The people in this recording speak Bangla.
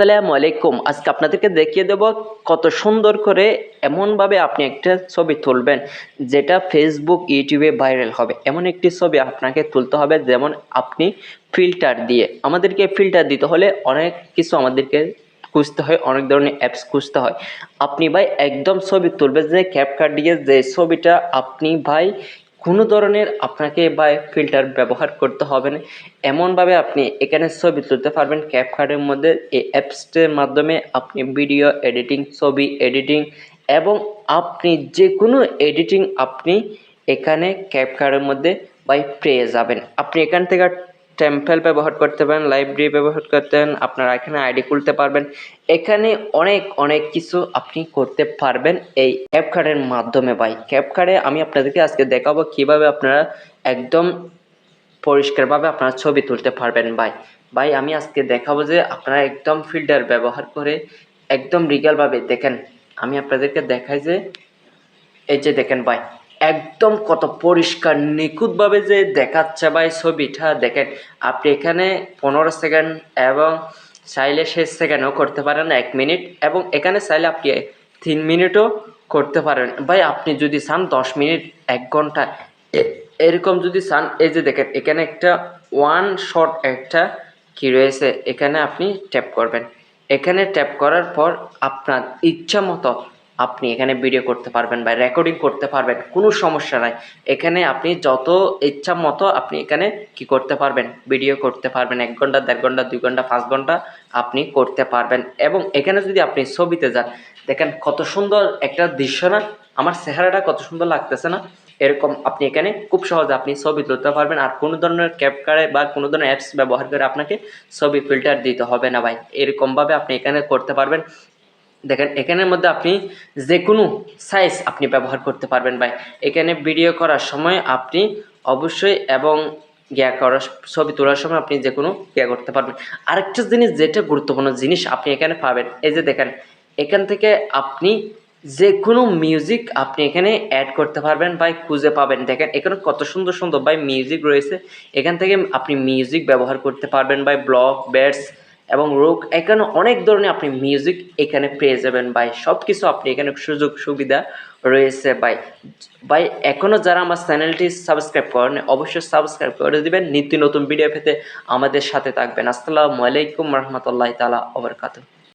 আসসালামু আলাইকুম। আজকে আপনাদেরকে দেখিয়ে দেব কত সুন্দর করে এমনভাবে আপনি একটা ছবি তুলবেন যেটা ফেসবুক ইউটিউবে ভাইরাল হবে। এমন একটি ছবি আপনাকে তুলতে হবে যেমন আপনি ফিল্টার দিয়ে। আমাদেরকে ফিল্টার দিতে হলে অনেক কিছু আমাদেরকে খুঁজতে হয়, অনেক ধরনের অ্যাপস খুঁজতে হয়। আপনি ভাই একদম ছবি তুলবেন যে ক্যাপকাট দিয়ে যে ছবিটা আপনি ভাই কোনো ধরনের আপনাকে বা ফিল্টার ব্যবহার করতে হবে না। এমনভাবে আপনি এখানে ছবি তুলতে পারবেন। ক্যাপকার্ডের মধ্যে এই অ্যাপসটির মাধ্যমে আপনি ভিডিও এডিটিং ছবি এডিটিং এবং আপনি যে কোনো এডিটিং আপনি এখানে ক্যাপকার্ডের মধ্যে বাই পেয়ে যাবেন। আপনি এখান থেকে টেম্পেল ব্যবহার করতে পারেন লাইব্রেরি ব্যবহার করতে পারেন, আপনারা এখানে আইডি খুলতে পারবেন। এখানে অনেক অনেক কিছু আপনি করতে পারবেন এই ক্যাপ কার্ডের মাধ্যমে ভাই। ক্যাপ কার্ডে আমি আপনাদেরকে আজকে দেখাবো কীভাবে আপনারা একদম পরিষ্কারভাবে আপনারা ছবি তুলতে পারবেন ভাই। ভাই, আমি আজকে দেখাবো যে আপনারা একদম ফিল্টার ব্যবহার করে একদম রিগালভাবে দেখেন। আমি আপনাদেরকে দেখাই যে, এই যে দেখেন ভাই। একদম কত পরিষ্কার, নিখুঁতভাবে যে দেখাচ্ছে ভাই ছবিটা, দেখেন, আপনি এখানে পনেরো সেকেন্ড এবং চাইলে শেষ সেকেন্ডও করতে পারেন এক মিনিট এবং এখানে চাইলে আপনি তিন মিনিটও করতে পারেন। ভাই, আপনি যদি চান দশ মিনিট, এক ঘণ্টা এরকম যদি চান, এই যে দেখেন, এখানে একটা ওয়ান শট একটা কি রয়েছে, এখানে আপনি ট্যাপ করবেন। এখানে ট্যাপ করার পর আপনার ইচ্ছা মতো আপনি এখানে ভিডিও করতে পারবেন বা রেকর্ডিং করতে পারবেন, কোনো সমস্যা নাই। এখানে আপনি যত ইচ্ছা মতো আপনি এখানে কি করতে পারবেন? ভিডিও করতে পারবেন, এক ঘণ্টা, দেড় ঘণ্টা, দুই ঘণ্টা, পাঁচ ঘণ্টা আপনি করতে পারবেন। এবং এখানে যদি আপনি ছবিতে যান, দেখেন কত সুন্দর একটা দৃশ্য না? আমার চেহারাটা কত সুন্দর লাগতেছে না? এরকম আপনি এখানে খুব সহজে আপনি ছবি তুলতে পারবেন। আর কোনো ধরনের ক্যাপকারে বা কোনো ধরনের অ্যাপস ব্যবহার করে আপনাকে ছবি ফিল্টার দিতে হবে না ভাই। এরকমভাবে আপনি এখানে করতে পারবেন। দেখেন, এখানের মধ্যে আপনি যে কোনো সাইজ আপনি ব্যবহার করতে পারবেন ভাই। এখানে ভিডিও করার সময় আপনি অবশ্যই এবং গিয়া করার ছবি তোলার সময় আপনি যে কোনো গিয়া করতে পারবেন। আরেকটা জিনিস যেটা গুরুত্বপূর্ণ জিনিস আপনি এখানে পাবেন, এই যে দেখেন, এখান থেকে আপনি যে কোনো মিউজিক আপনি এখানে অ্যাড করতে পারবেন ভাই খুঁজে পাবেন। দেখেন, এখানে কত সুন্দর সুন্দর ভাই মিউজিক রয়েছে। এখান থেকে আপনি মিউজিক ব্যবহার করতে পারবেন ভাই ব্লগ ব্যাটস এবং রোগ এখানে অনেক ধরনের আপনি মিউজিক এখানে পেয়ে যাবেন ভাই। সব কিছু আপনি এখানে সুযোগ সুবিধা রয়েছে ভাই। ভাই এখনও যারা আমার চ্যানেলটি সাবস্ক্রাইব করেন অবশ্যই সাবস্ক্রাইব করে দিবেন। নিত্য নতুন ভিডিও পেতে আমাদের সাথে থাকবেন। আসসালামু আলাইকুম রহমতুল্লাহ তালা ওবরকাতু